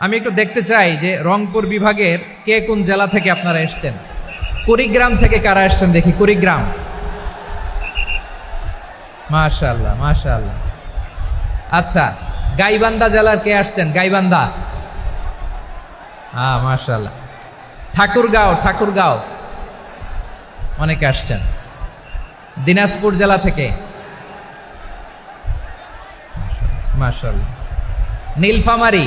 আমি একটু দেখতে চাই যে রংপুর বিভাগের কে কোন জেলা থেকে আপনারা এসছেন? কুড়িগ্রাম থেকে কারা এসছেন দেখি, কুড়িগ্রাম। মাশাল্লাহ মাশাল্লাহ আচ্ছা গাইবান্ধা জেলার কে আসছেন? গাইবান্ধা। হ্যাঁ মাশাল্লাহ ঠাকুরগাঁও ঠাকুরগাঁও। অনেকে আসছেন। দিনাজপুর জেলা থেকে। মাশাল্লাহ নীলফামারি।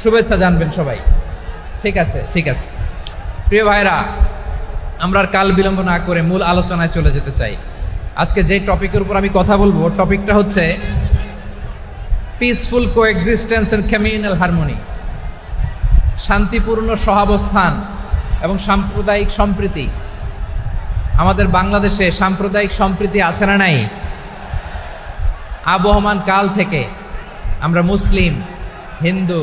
শুভেচ্ছা জানবেন সবাই। ঠিক আছে ঠিক আছে। প্রিয় ভাইরা আমরা কাল বিলম্ব না করে মূল আলোচনায় চলে যেতে চাই। আজকে যে টপিকের উপর আমি কথা বলব টপিকটা হচ্ছে peaceful coexistence and communal harmony শান্তিপূর্ণ সহাবস্থান এবং সাম্প্রদায়িক সম্প্রীতি। আমাদের বাংলাদেশে সাম্প্রদায়িক সম্প্রীতি আছে না নাই? আবহমান কাল থেকে আমরা মুসলিম, হিন্দু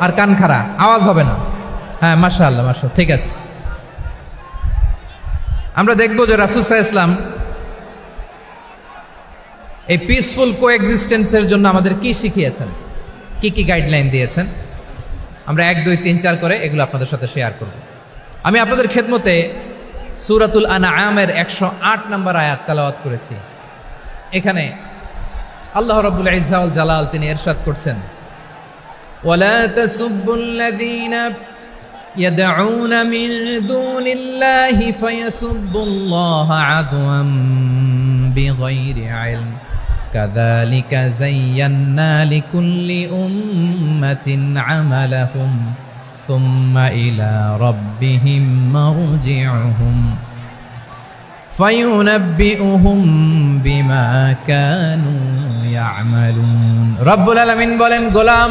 আর কান খাড়া, আওয়াজ হবে না। হ্যাঁ মাসা আল্লাহ মাসা ঠিক আছে। আমরা দেখব যে রাসুসাহ ইসলাম এই পিসফুল কো এক্সিস্টেন্সের জন্য আমাদের কি শিখিয়েছেন? কি কি গাইডলাইন দিয়েছেন? আমরা এক, দুই, তিন, চার করে এগুলো আপনাদের সাথে শেয়ার করব। আমি আপনাদের খেদমতে সুরাতুল আনা আমের একশো আট নম্বর আয়াত তালাওয়াত করেছি। এখানে আল্লাহ রবুল ইজাউল জালাল তিনি এরশাদ করছেন। ولا تسبوا الذين يدعون من دون الله فيسبوا الله عدوا بغير علم كذلك زينا لكل أمة عملهم ثم إلى ربهم مرجعهم فينبئهم بما كانوا يعملون رب العالمين بولن غلام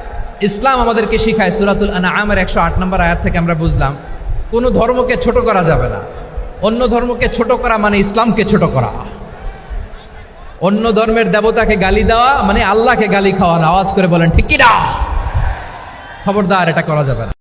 ইসলাম আমাদেরকে শিখায় সুরাতুল আনা আমের একশো আট নম্বর আয়াত থেকে আমরা বুঝলাম, কোনো ধর্মকে ছোট করা যাবে না। অন্য ধর্মকে ছোট করা মানে ইসলামকে ছোট করা। অন্য ধর্মের দেবতাকে গালি দেওয়া মানে আল্লাহকে গালি খাওয়ানো আওয়াজ করে বলেন, ঠিক কিনা খবরদার, এটা করা যাবে না।